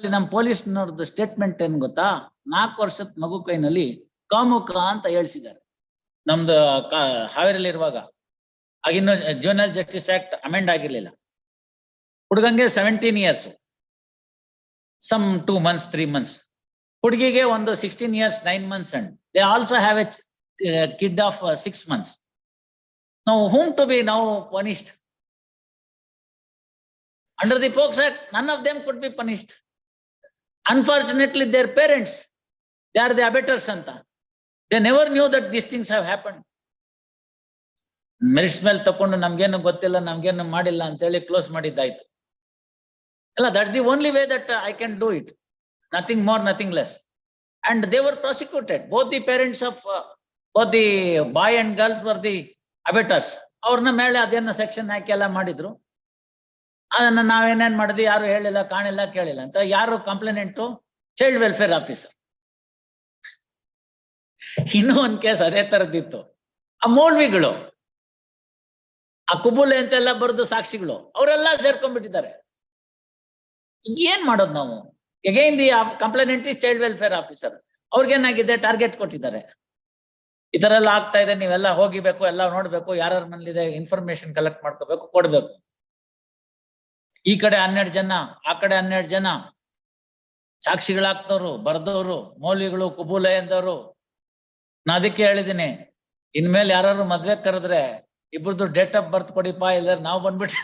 ಅಲ್ಲಿ ನಮ್ಮ ಪೊಲೀಸ್ನವ್ರದ್ದು ಸ್ಟೇಟ್ಮೆಂಟ್ ಏನ್ ಗೊತ್ತಾ? ನಾಲ್ಕು ವರ್ಷದ ಮಗು ಕೈನಲ್ಲಿ ಕಾಮುಕ ಅಂತ ಹೇಳಿಸಿದ್ದಾರೆ. ನಮ್ದು ಹಾವೇರಿಯಲ್ಲಿರುವಾಗ. ಹಾವೇರಿಯಲ್ಲಿ ಇರುವಾಗ ಆಗಿನ್ನು ಜಸ್ಟಿಸ್ ಆಕ್ಟ್ ಅಮೆಂಡ್ ಆಗಿರ್ಲಿಲ್ಲ. ಹುಡುಗಂಗೆ seventeen years some two months three months ಹುಡುಗಿಗೆ ಒಂದು sixteen years nine months and they also have a kid of six months ನಾವು ಹೂಮ್ ಟು ಬಿ ನಾವು punished under the POCSO act none of them could be punished. Unfortunately, their parents they are the abettors ಅಂತ. They never knew that these things have happen merits ಮೇಲೆ ತಕೊಂಡು ನಮ್ಗೇನು ಗೊತ್ತಿಲ್ಲ ನಮ್ಗೇನು ಮಾಡಿಲ್ಲ ಅಂತ ಹೇಳಿ ಕ್ಲೋಸ್ ಮಾಡಿದ್ದಾಯ್ತು. ಅಲ್ಲ that the only way that I can do it nothing more nothing less and they were prosecuted both the parents of both the boy and girls were the abettors ಅವ್ರನ್ನ ಮೇಲೆ ಅದೇನೋ ಸೆಕ್ಷನ್ ಹಾಕಿ ಎಲ್ಲ ಮಾಡಿದ್ರು. ಅದನ್ನ ನಾವೇನೇನ್ ಮಾಡಿದ್ವಿ? ಯಾರು ಹೇಳಿಲ್ಲ, ಕಾಣಿಲ್ಲ, ಕೇಳಿಲ್ಲ ಅಂತ ಯಾರು ಕಂಪ್ಲೇನೆಂಟು? ಚೈಲ್ಡ್ ವೆಲ್ಫೇರ್ ಆಫೀಸರ್ ಇನ್ನೂ ಒಂದ್ ಕೇಸ್ ಅದೇ ತರದಿತ್ತು ಆ ಮೌಲ್ವಿಗಳು, ಆ ಕುಬುಲೆ ಅಂತೆಲ್ಲ ಬರೆದು ಸಾಕ್ಷಿಗಳು, ಅವರೆಲ್ಲ ಸೇರ್ಕೊಂಡ್ಬಿಟ್ಟಿದ್ದಾರೆ. ಏನ್ ಮಾಡೋದು ನಾವು? Again the complainant is child welfare officer ಅವ್ರಿಗೇನಾಗಿದೆ? Target ಕೊಟ್ಟಿದ್ದಾರೆ. ಈ ಆಗ್ತಾ ಇದೆ. ನೀವೆಲ್ಲ ಹೋಗಿಬೇಕು, ಎಲ್ಲ ನೋಡ್ಬೇಕು, ಯಾರ್ಯಾರ ಮನೇಲಿದೆ ಇನ್ಫಾರ್ಮೇಶನ್ ಕಲೆಕ್ಟ್ ಮಾಡ್ಕೋಬೇಕು, ಕೊಡ್ಬೇಕು. ಈ ಕಡೆ ಹನ್ನೆರಡು ಜನ, ಆ ಕಡೆ ಹನ್ನೆರಡು ಜನ. ಸಾಕ್ಷಿಗಳಾಗ್ತವ್ರು ಬರ್ದವ್ರು, ಮೌಲ್ಯಗಳು ಕುಬೂಲ ಎಂದವರು ನಾ ಅದಕ್ಕೆ ಹೇಳಿದೀನಿ, ಇನ್ಮೇಲೆ ಯಾರು ಮದ್ವೆ ಕರೆದ್ರೆ ಇಬ್ರದ್ದು ಡೇಟ್ ಆಫ್ ಬರ್ತ್ ಕೊಡಿಪಾ ಇಲ್ಲ ನಾವು ಬಂದ್ಬಿಟ್ಟು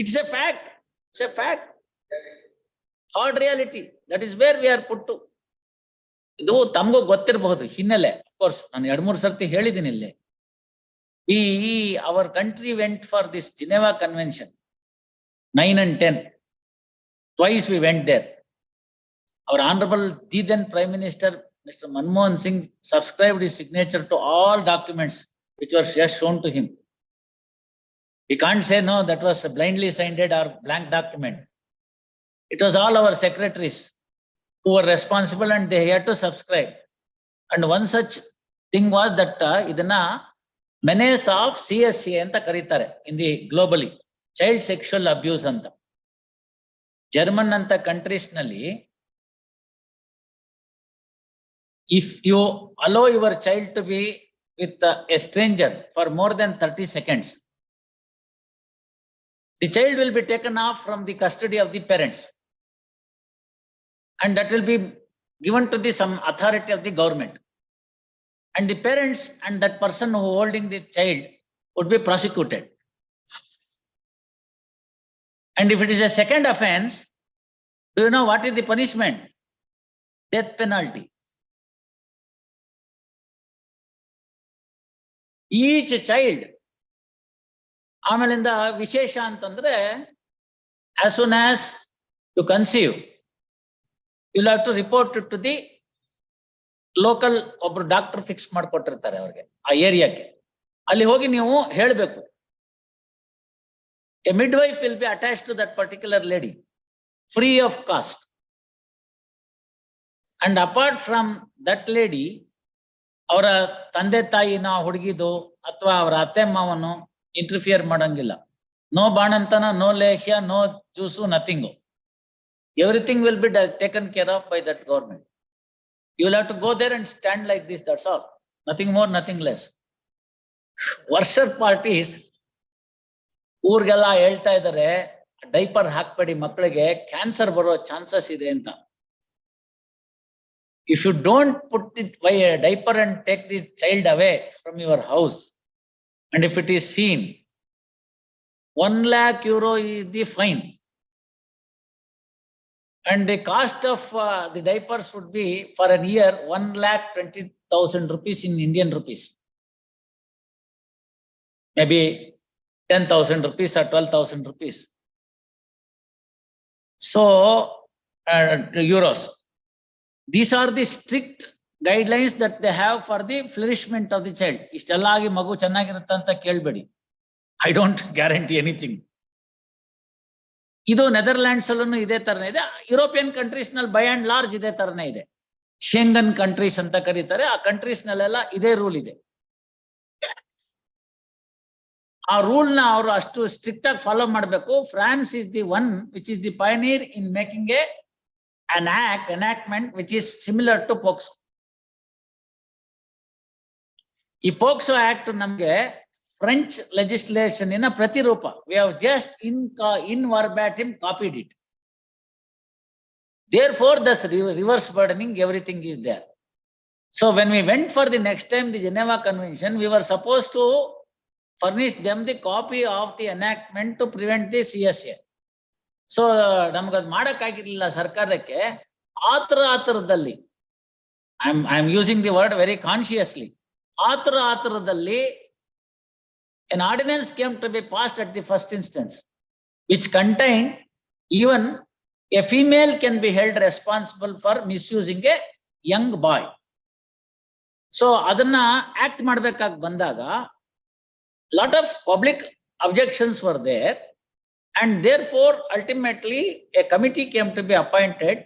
it's a fact it's a fact hard reality that is where we are put ಇದು ತಮಗೂ ಗೊತ್ತಿರಬಹುದು, ಹಿನ್ನೆಲೆ. ಅಫ್ಕೋರ್ಸ್ ನಾನು ಎರಡ್ ಮೂರು ಸರ್ತಿ ಹೇಳಿದ್ದೀನಿ ಇಲ್ಲಿ. ಈ our country went for this Geneva convention Nine and ten twice we went there our honourable the then prime minister mister Manmohan Singh subscribed his signature to all documents which were just shown to him. We can't say no, that was blindly signed or blank document. It was all our secretaries who were responsible and they had to subscribe. And one such thing was that uh, ಇದನ್ನ menace of C S C ಅಂತ ಕರೀತಾರೆ in the globally child sexual abuse ಅಂತ German ಅಂತ countries ನಲ್ಲಿ if you allow your child to be with a stranger for more than thirty seconds the child will be taken off from the custody of the parents and that will be given to the some authority of the government. And the parents and that person who holding the child would be prosecuted. And if it is a second offense, do you know what is the punishment? Death penalty. Each child, Amalinda ವಿಶೇಷ ಅಂತಂದ್ರೆ as soon as you conceive, you'll have to report it to the local ಒಬ್ರು doctor fix ಮಾಡ್ಕೊಟ್ಟಿರ್ತಾರೆ ಅವ್ರಿಗೆ ಆ ಏರಿಯಾಕ್ಕೆ ಅಲ್ಲಿ ಹೋಗಿ ನೀವು ಹೇಳ್ಬೇಕು a midwife will be attach to that particular lady free of cost and apart from that lady ಅವರ ತಂದೆ ತಾಯಿನ ಹುಡುಗಿದು ಅಥವಾ ಅವರ ಅತ್ತೆ ಮಾವನು ಇಂಟರ್ಫಿಯರ್ ಮಾಡಂಗಿಲ್ಲ ನೋ ಬಾಣಂತನ no ಲೇಹ್ಯ no juice nothing everything will be taken care of by that government You will have to go there and stand like this, that's all. Nothing more, nothing less. ವರ್ಷರ್ parties ಊರ್ಗೆಲ್ಲ ಹೇಳ್ತಾ ಇದ್ದಾರೆ diaper ಹಾಕ್ಬೇಡಿ ಮಕ್ಕಳಿಗೆ cancer ಬರೋ chances ಇದೆ ಅಂತ. If you don't put that why diaper and take the child away from your house and if it is seen one lakh euro is the fine and the cost of the diapers would be for an year one lakh twenty thousand rupees in Indian rupees may be 10,000 rupees or 12,000 rupees. So, uh, euros. These are the strict guidelines that they have for the flourishment of the child ಇಷ್ಟೆಲ್ಲ ಆಗಿ ಮಗು ಚೆನ್ನಾಗಿರುತ್ತೆ ಅಂತ ಕೇಳಬೇಡಿ. I don't guarantee anything ಇದು Netherlands ಅಲ್ಲೂ ಇದೇ ತರನೇ ಇದೆ. ಯುರೋಪಿಯನ್ ಕಂಟ್ರೀಸ್ನಲ್ಲಿ ಬೈ ಅಂಡ್ ಲಾರ್ಜ್ ಇದೇ ತರನೇ ಇದೆ. ಶೇಂಗನ್ ಕಂಟ್ರೀಸ್ ಅಂತ ಕರೀತಾರೆ. ಆ ಕಂಟ್ರೀಸ್ ನಲ್ಲೆಲ್ಲ ಇದೇ ರೂಲ್ ಇದೆ. ಆ ರೂಲ್ನ ಅವರು ಅಷ್ಟು ಸ್ಟ್ರಿಕ್ಟ್ ಆಗಿ ಫಾಲೋ ಮಾಡಬೇಕು. France is the one which is the pioneer in making a un act enactment which is similar to POCSO ಈ ಪೋಕ್ಸೋ ಆಕ್ಟ್ ನಮ್ಗೆ ಫ್ರೆಂಚ್ ಲೆಜಿಸ್ಲೇಷನ್ ಇನ ಪ್ರತಿರೂಪ. We have just in in verbatim copied it therefore thus reverse burdening everything is there. So when we went for the next time, the Geneva Convention, we were supposed to furnish them the copy of the enactment to prevent the CSA. So ನಮ್ಗದ್ ಮಾಡಕ್ಕಾಗಿರ್ಲಿಲ್ಲ ಸರ್ಕಾರಕ್ಕೆ ಆತರ ಆತರದಲ್ಲಿ I am I am using the word very consciously ಆತರ ಆತರದಲ್ಲಿ an ordinance came to be passed at the first instance, which contained even a female can be held responsible for misusing a young boy. So ಅದನ್ನ act ಮಾಡ್ಬೇಕಾಗಿ ಬಂದಾಗ lot of public objections were there. And therefore, ultimately, a committee came to be appointed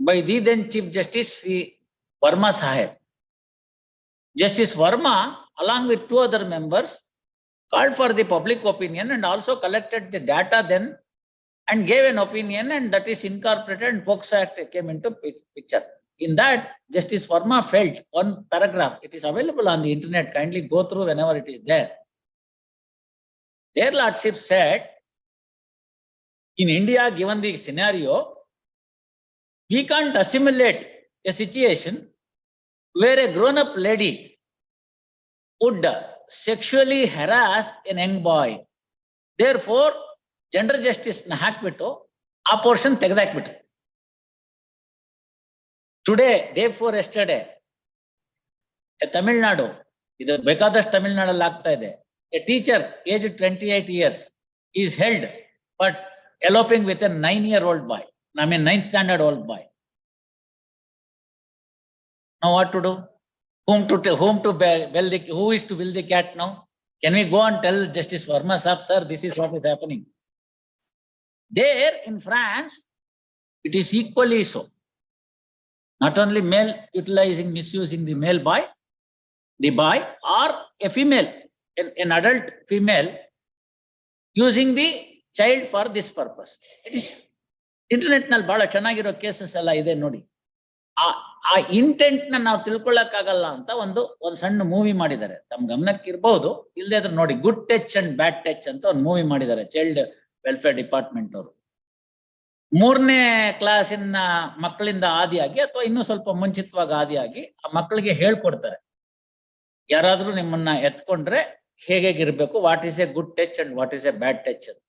by the then Chief Justice Sri Verma Sahib. Justice Verma, along with two other members, called for the public opinion and also collected the data then and gave an opinion and that is incorporated and POCSO Act came into picture. In that, Justice Verma felt one paragraph, it is available on the internet, kindly go through whenever it is there. Their lordship said, in India, given the scenario, we can't assimilate a situation where a grown-up lady would sexually harass an young boy. Therefore, gender justice ನ ಹಾಕ್ಬಿಟ್ಟು ಆ portion ತೆಗೆದಾಕ್ಬಿಟ್ರು today day before yesterday Tamil Nadu ಇದು ಬೇಕಾದಷ್ಟು ತಮಿಳ್ನಾಡಲ್ಲಿ ಆಗ್ತಾ ಇದೆ a teacher aged 28 years is held but eloping with a nine-year-old boy. I mean, ninth standard old boy. Now what to do? Whom to tell, whom to well the, who is to build the cat now? Can we go and tell Justice Verma Saab, sir, this is what is happening? There in France, it is equally so. Not only male utilizing, misusing the male boy, the boy or a female an, an adult female using the child for this purpose. It is ಇಂಟರ್ನೆಟ್ನಲ್ಲಿ ಬಹಳ ಚೆನ್ನಾಗಿರೋ cases ಎಲ್ಲ ಇದೆ ನೋಡಿ. ಆ ಆ ಇಂಟೆಂಟ್ನ ನಾವು ತಿಳ್ಕೊಳ್ಳಕ್ಕಾಗಲ್ಲ ಅಂತ ಒಂದು ಒಂದು ಸಣ್ಣ ಮೂವಿ ಮಾಡಿದ್ದಾರೆ. ತಮ್ಮ ಗಮನಕ್ಕೆ ಇರ್ಬೋದು ಇಲ್ಲದೆ ಇದ್ರೆ ನೋಡಿ good touch and bad touch ಅಂತ ಒಂದು ಮೂವಿ ಮಾಡಿದ್ದಾರೆ ಚೈಲ್ಡ್ ವೆಲ್ಫೇರ್ ಡಿಪಾರ್ಟ್ಮೆಂಟ್ ಅವರು. ಮೂರನೇ ಕ್ಲಾಸಿನ ಮಕ್ಕಳಿಂದ ಆದಿಯಾಗಿ ಅಥವಾ ಇನ್ನೂ ಸ್ವಲ್ಪ ಮುಂಚಿತವಾಗಿ ಆದಿಯಾಗಿ ಆ ಮಕ್ಕಳಿಗೆ ಹೇಳ್ಕೊಡ್ತಾರೆ. ಯಾರಾದ್ರೂ ನಿಮ್ಮನ್ನ ಎತ್ಕೊಂಡ್ರೆ ಹೇಗೆ ಇರಬೇಕು what is a good touch and what is a bad touch ಅಂತ.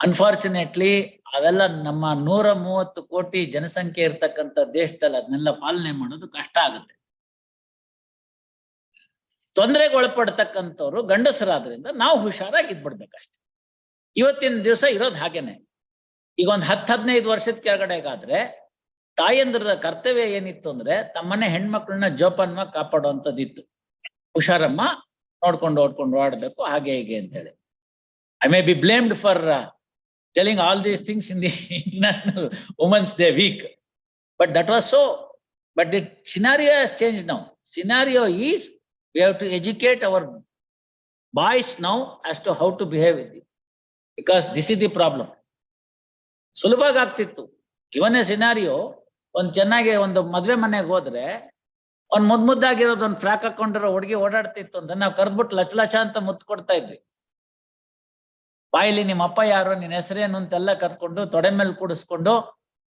ಅನ್ಫಾರ್ಚುನೇಟ್ಲಿ ಅವೆಲ್ಲ ನಮ್ಮ ನೂರ ಮೂವತ್ತು ಕೋಟಿ ಜನಸಂಖ್ಯೆ ಇರ್ತಕ್ಕಂಥ ದೇಶದಲ್ಲಿ ಅದನ್ನೆಲ್ಲ ಪಾಲನೆ ಮಾಡೋದು ಕಷ್ಟ ಆಗುತ್ತೆ. ತೊಂದರೆಗೆ ಒಳಪಡ್ತಕ್ಕಂಥವ್ರು ಗಂಡಸರಾದ್ರಿಂದ ನಾವು ಹುಷಾರಾಗಿ ಇದ್ಬಿಡ್ಬೇಕಷ್ಟೆ ಇವತ್ತಿನ ದಿವಸ ಇರೋದು ಹಾಗೇನೆ. ಈಗ ಒಂದು ಹತ್ತು ಹದಿನೈದು ವರ್ಷದ ಕೆಳಗಡೆಗಾದ್ರೆ ತಾಯಂದ್ರ ಕರ್ತವ್ಯ ಏನಿತ್ತು ಅಂದ್ರೆ ತಮ್ಮನೆ ಹೆಣ್ಮಕ್ಳನ್ನ ಜೋಪಾನವಾಗಿ ಕಾಪಾಡುವಂಥದ್ದಿತ್ತು ಹುಷಾರಮ್ಮ ನೋಡ್ಕೊಂಡು ನೋಡ್ಕೊಂಡು ಓಡಬೇಕು ಹಾಗೆ, ಹೇಗೆ ಅಂತ ಹೇಳಿ I may be blamed for telling all these things in the international women's day week but that was so but the scenario has change now scenario is we have to educate our boys now as to how to behave with the because this is the problem ಸುಲಭವಾಗಿ ಆಗ್ತಿತ್ತು ಇವನ್ A scenario ಒಂದು ಚೆನ್ನಾಗಿ ಒಂದು ಮದುವೆ ಮನೆಗೆ ಹೋದ್ರೆ ಒಂದ್ ಮುದ್ ಮುದ್ದಾಗಿರೋದು ಒಂದ್ ಫ್ರಾಕ್ ಹಾಕೊಂಡಿರೋ ಹುಡುಗಿ ಓಡಾಡ್ತಿತ್ತು ಅಂತ ನಾವು ಕರ್ದ್ಬಿಟ್ಟು ಲಚ್ ಲಚ ಅಂತ ಮುತ್ತು ಕೊಡ್ತಾ ಇದ್ವಿ. ಬಾಯಿಲಿ ನಿಮ್ಮ ಅಪ್ಪ ಯಾರು ನಿನ್ನ ಹೆಸರೇನು ಅಂತೆಲ್ಲ ಕರ್ಕೊಂಡು ತೊಡೆ ಮೇಲೆ ಕೂಡಿಸ್ಕೊಂಡು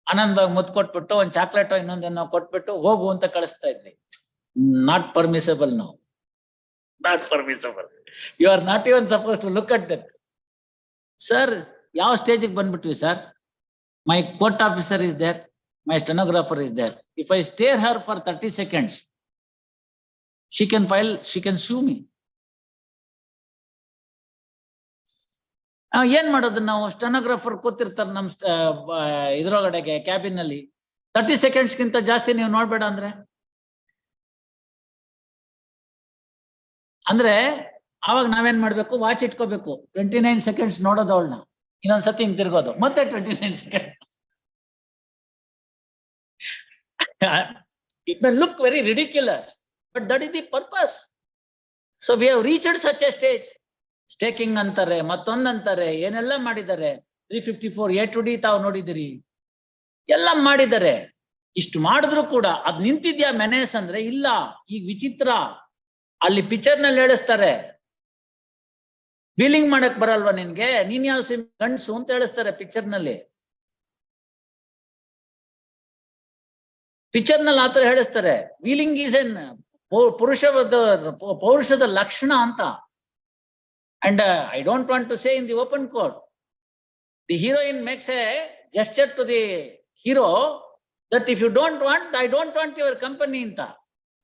ಆನಂದವಾಗಿ ಮುತ್ ಕೊಟ್ಬಿಟ್ಟು ಒಂದ್ ಚಾಕ್ಲೇಟ್ ಇನ್ನೊಂದೇನೋ ಕೊಟ್ಬಿಟ್ಟು ಹೋಗು ಅಂತ ಕಳಿಸ್ತಾ ಇದ್ವಿ. ನಾಟ್ ಪರ್ಮಿಸಬಲ್ ನಾವು not permissible you are not even suppose to look at that sir ಯಾವ ಸ್ಟೇಜಿಗೆ ಬಂದ್ಬಿಟ್ವಿ sir my court officer is there my stenographer is there if I stare her for thirty seconds she can file she can me ಆ, ಏನ್ ಮಾಡೋದು? ನಾವು stenographer ಕೂತಿರ್ತಾರೆ ನಮ್ ಸ್ಟ್- ಇದ್ರೊಳಗಡೆಗೆ ಕ್ಯಾಬಿನ್ನಲ್ಲಿ thirty seconds ಗಿಂತ ಜಾಸ್ತಿ ನೀವು ನೋಡ್ಬೇಡ ಅಂದ್ರೆ? ಅಂದ್ರೆ ಅವಾಗ ನಾವೇನ್ ಮಾಡ್ಬೇಕು? ವಾಚ್ ಇಟ್ಕೋಬೇಕು. ಟ್ವೆಂಟಿ ನೈನ್ ಸೆಕೆಂಡ್ಸ್ ನೋಡೋದು ಅವಳನ್ನ. ಇನ್ನೊಂದ್ಸತಿ ಹಿಂಗ್ ತಿರ್ಗೋದು. ಮತ್ತೆ twenty nine second it may look very ridiculous but that is the purpose so we have reached such a stage stalking ಅಂತಾರೆ ಮತ್ತೊಂದಂತಾರೆ ಏನೆಲ್ಲ ಮಾಡಿದ್ದಾರೆ three fifty four A to D ತಾವು ನೋಡಿದಿರಿ ಎಲ್ಲ ಮಾಡಿದ್ದಾರೆ ಇಷ್ಟು ಮಾಡಿದ್ರು ಕೂಡ ಅದ್ ನಿಂತಿದ್ಯಾ ಮೆನೇಸ್ ಅಂದ್ರೆ? ಇಲ್ಲ. ಈಗ ವಿಚಿತ್ರ. ಅಲ್ಲಿ ಪಿಕ್ಚರ್ನಲ್ಲಿ ಹೇಳಿಸ್ತಾರೆ. ವೀಲಿಂಗ್ ಮಾಡಕ್ ಬರಲ್ವಾ ನಿನ್ಗೆ? ನೀನ್ ಯಾವ ಸಿಮ್ ಗಂಡ್ಸು ಅಂತ ಹೇಳಿಸ್ತಾರೆ ಪಿಕ್ಚರ್ನಲ್ಲಿ. ಪಿಕ್ಚರ್ ನಲ್ಲಿ ಆತರ ಹೇಳಿಸ್ತಾರೆ ವೀಲಿಂಗ್ ಈಸ್ ಎನ್ ಪುರುಷದ ಪೌರುಷದ ಲಕ್ಷಣ ಅಂತ and I don't want to say in the open court the heroine makes a gesture to the hero that if you don't want I don't want your company ಅಂತ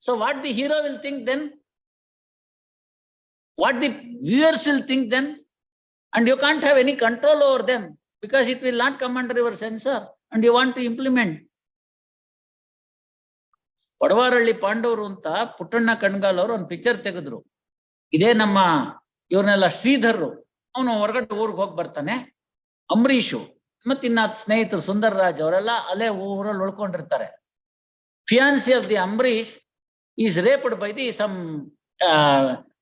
so what the hero will think then what the viewers will think then and you can't have any control over them because it will not come under your censor and you want to implement Padavaralli Pandavaru ಅಂತ ಪುಟ್ಟಣ್ಣ ಕಣ್ಗಾಲ್ ಅವರು ಒಂದು picture ತೆಗೆದ್ರು. ಇದೇ ನಮ್ಮ ಇವ್ರನ್ನೆಲ್ಲ ಶ್ರೀಧರ್ರು. ಅವನು ಹೊರಗಡೆ ಊರಿಗೆ ಹೋಗಿ ಬರ್ತಾನೆ. ಅಂಬರೀಷು ಮತ್ತಿನ್ನ ಸ್ನೇಹಿತರು ಸುಂದರ್ ರಾಜ್ ಅವರೆಲ್ಲ ಅಲ್ಲೇ ಊರಲ್ಲಿ ಉಳ್ಕೊಂಡಿರ್ತಾರೆ. Fiancee of the Ambareesh is raped by the some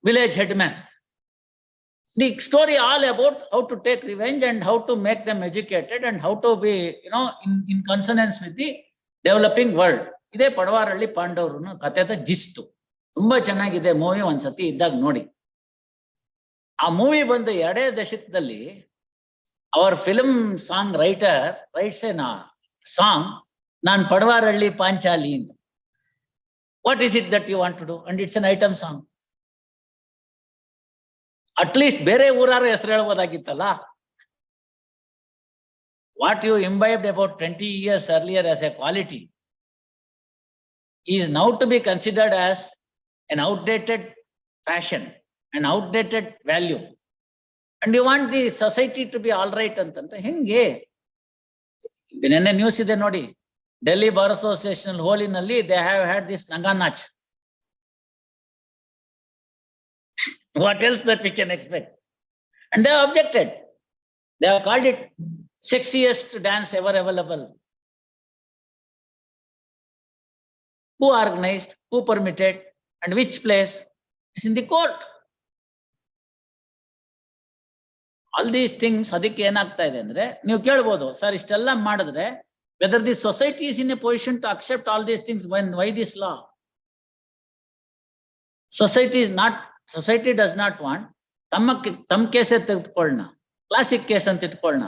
village head man the story all about how to take revenge and how to make them educated and how to be you know in in consonance with the developing world. ಇದೇ ಪಡವಾರಳ್ಳಿ ಪಾಂಡವರು ಕಥೆದ ಜಿಸ್ಟು. ತುಂಬಾ ಚೆನ್ನಾಗಿದೆ movie ಒಂದ್ಸತಿ ಇದ್ದಾಗ ನೋಡಿ. ಆ movie ಬಂದ ಎರಡೇ ದಶಕದಲ್ಲಿ hour film song writer writes a ನಾ song non Padavaralli Panchali what is it that you want to do and it's an item song at least ಬೇರೆ ಊರಾರ ಹೆಸರು ಹೇಳ್ಬೋದಾಗಿತ್ತಲ್ಲ. What you imbibed about twenty years earlier as a quality Is now to be considered as an outdated fashion and outdated value and you want the society to be all right ಅಂತಂದ್ರೆ ಹೆಂಗೆ ನಿನ್ನೆ news ಇದೆ ನೋಡಿ Delhi bar association ಹೋಲಿನಲ್ಲಿ they have had this ನಂಗಾನಾಚ್ what else that we can expect? And they have objected. They have called it sexiest dance ever available. Who organized, who permitted, and which place? It's in the court. All these things ಅದಕ್ಕೆ ಏನಾಗ್ತಾ ಇದೆ ಅಂದ್ರೆ ನೀವು ಕೇಳ್ಬೋದು sir ಇಷ್ಟೆಲ್ಲ ಮಾಡಿದ್ರೆ whether the society is in a position to accept all these things one why this law society is not society does not want ತಮ್ಮ ತಮ್ಮ ಕೇಸೇ ತೆಗೆದುಕೊಳ್ಳೋಣ ಕ್ಲಾಸಿಕ್ ಕೇಸ್ ಅಂತ ಇಟ್ಕೊಳ್ಳೋಣ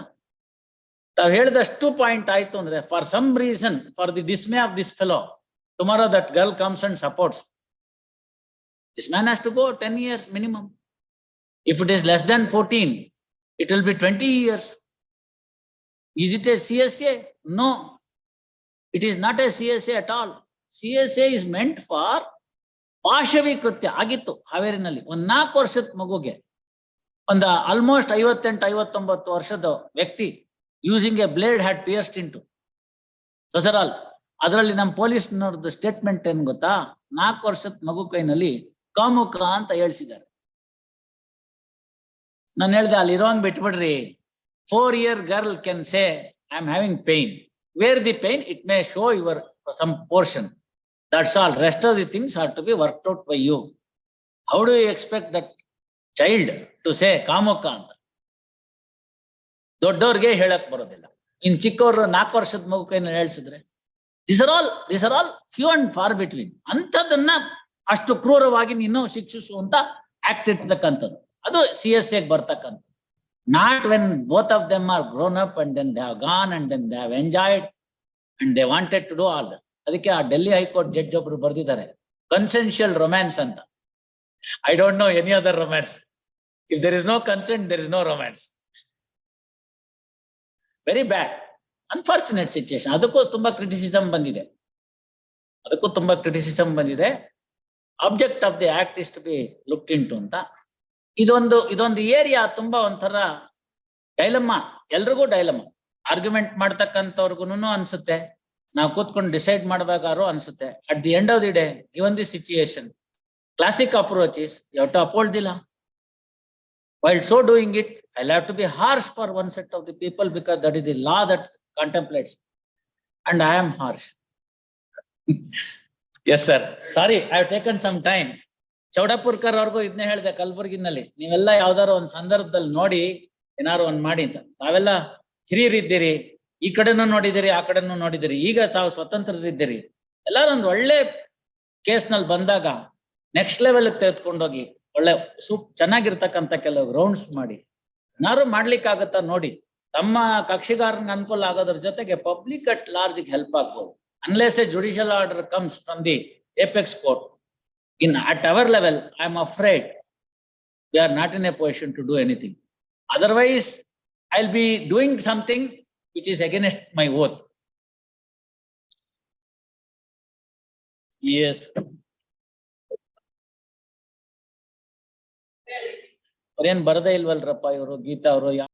ತಾವು ಹೇಳಿದಷ್ಟು ಪಾಯಿಂಟ್ ಆಯ್ತು ಅಂದ್ರೆ for some reason for the dismay of this fellow tomorrow that girl comes and supports this man has to go ten years minimum if it is less than fourteen it will be twenty years is it a C S A no it is not a C S A at all C S A is meant for ಪಾಶವಿ ಕೃತ್ಯ ಆಗಿತ್ತು ಹಾವೇರಿನಲ್ಲಿ ಒಂದ್ ನಾಲ್ಕು ವರ್ಷದ ಮಗುಗೆ ಒಂದ almost ಐವತ್ತೆಂಟು ಐವತ್ತೊಂಬತ್ತು ವರ್ಷದ ವ್ಯಕ್ತಿ using a blade had pierced into ಸಸರಾಲ್ ಅದರಲ್ಲಿ ನಮ್ಮ ಪೊಲೀಸ್ನವ್ರದ್ದು ಸ್ಟೇಟ್ಮೆಂಟ್ ಏನ್ ಗೊತ್ತಾ? ನಾಲ್ಕು ವರ್ಷದ ಮಗು ಕೈನಲ್ಲಿ ಕಾಮುಕ ಅಂತ ಹೇಳಿಸಿದ್ದಾರೆ. ನಾನು ಹೇಳ್ದೆ, ಅಲ್ಲಿ ಇರೋಂಗ್ ಬಿಟ್ಬಿಡ್ರಿ. Four year girl can say I am having pain where the pain it may show your some portion that's all rest of the things are to be worked out by you. How do you expect that child to say ಕಾಮುಕ ಅಂತ? ದೊಡ್ಡವ್ರಿಗೆ ಹೇಳಕ್ ಬರೋದಿಲ್ಲ. ಇನ್ ಚಿಕ್ಕವರು ನಾಲ್ಕು ವರ್ಷದ ಮಗು ಕೈನ ಹೇಳ್ಸಿದ್ರೆ this are all this are all few and far between ಅಂಥದ್ದನ್ನ ಅಷ್ಟು ಕ್ರೂರವಾಗಿ ನೀನು ಶಿಕ್ಷಿಸುವಂತ ಆಕ್ಟ್ ಇರ್ತಕ್ಕಂಥದ್ದು ಅದು ಸಿ ಎಸ್ ಎಗ್ ಬರ್ತಕ್ಕಂಥ not when both of them are grown up and then they have gone and then they have enjoyed and they wanted to do all ಅದಕ್ಕೆ ಆ ಡೆಲ್ಲಿ ಹೈಕೋರ್ಟ್ ಜಡ್ಜ್ ಒಬ್ರು ಬರೆದಿದ್ದಾರೆ. ಕನ್ಸೆನ್ಷಿಯಲ್ ರೊಮ್ಯಾನ್ಸ್ ಅಂತ. I don't know any other romance if there is no consent there is no romance very bad unfortunate situation ಅದಕ್ಕೂ ತುಂಬಾ criticism ಬಂದಿದೆ. ಅದಕ್ಕೂ ತುಂಬಾ ಕ್ರಿಟಿಸಿಸಮ್ ಬಂದಿದೆ. Object of the act is to be looked into ಅಂತ. ಇದೊಂದು ಇದೊಂದು ಏರಿಯಾ ತುಂಬಾ ಒಂಥರ ಡೈಲಮ್ಮ ಎಲ್ರಿಗೂ ಡೈಲಮ್ಮ ಆರ್ಗ್ಯುಮೆಂಟ್ ಮಾಡ್ತಕ್ಕಂಥವ್ರಿಗೂನು ಅನ್ಸುತ್ತೆ. ನಾವು ಕೂತ್ಕೊಂಡು ಡಿಸೈಡ್ ಮಾಡ್ಬೇಕಾದ್ರು ಅನ್ಸುತ್ತೆ. At the end of the day given the situation classic approach is you to uphold the law while so doing it I have to be harsh for one set of the people because that is the law that contemplates and I am harsh yes sir sorry I have taken some time Chowdapurkar ಅವ್ರಿಗೂ ಇದನ್ನೇ ಹೇಳ್ದೆ ಕಲಬುರ್ಗಿನಲ್ಲಿ. ನೀವೆಲ್ಲ ಯಾವ್ದಾರು ಒಂದ್ ಸಂದರ್ಭದಲ್ಲಿ ನೋಡಿ ಏನಾರು ಒಂದ್ ಮಾಡಿ ಅಂತ. ತಾವೆಲ್ಲ ಹಿರಿಯರಿದ್ದೀರಿ ಈ ಕಡೆನೂ ನೋಡಿದಿರಿ ಆ ಕಡೆನೂ ನೋಡಿದಿರಿ ಈಗ ತಾವು ಸ್ವತಂತ್ರರಿದ್ದೀರಿ. ಎಲ್ಲಾರು ಒಂದ್ ಒಳ್ಳೆ ಕೇಸ್ನಲ್ಲಿ ಬಂದಾಗ ನೆಕ್ಸ್ಟ್ ಲೆವೆಲ್ ತೆಗೆದುಕೊಂಡೋಗಿ ಒಳ್ಳೆ ಸೂಪ್ ಚೆನ್ನಾಗಿರ್ತಕ್ಕಂಥ ಕೆಲವು ರೌಂಡ್ಸ್ ಮಾಡಿ. ಏನಾರು ಮಾಡ್ಲಿಕ್ಕಾಗತ್ತಾ ನೋಡಿ. ತಮ್ಮ ಕಕ್ಷಿಗಾರನಿಗೆ ಅನುಕೂಲ ಆಗೋದ್ರ ಜೊತೆಗೆ ಪಬ್ಲಿಕ್ ಅಟ್ ಲಾರ್ಜ್ ಹೆಲ್ಪ್ ಆಗ್ಬೋದು. Unless a judicial order comes from the apex court in at our level I am afraid we are not in a position to do anything otherwise I will be doing something which is against my oath as ಅವ್ರೇನ್ ಬರದೇ ಇಲ್ವಲ್ರಪ್ಪ ಇವರು ಗೀತಾ ಅವರು?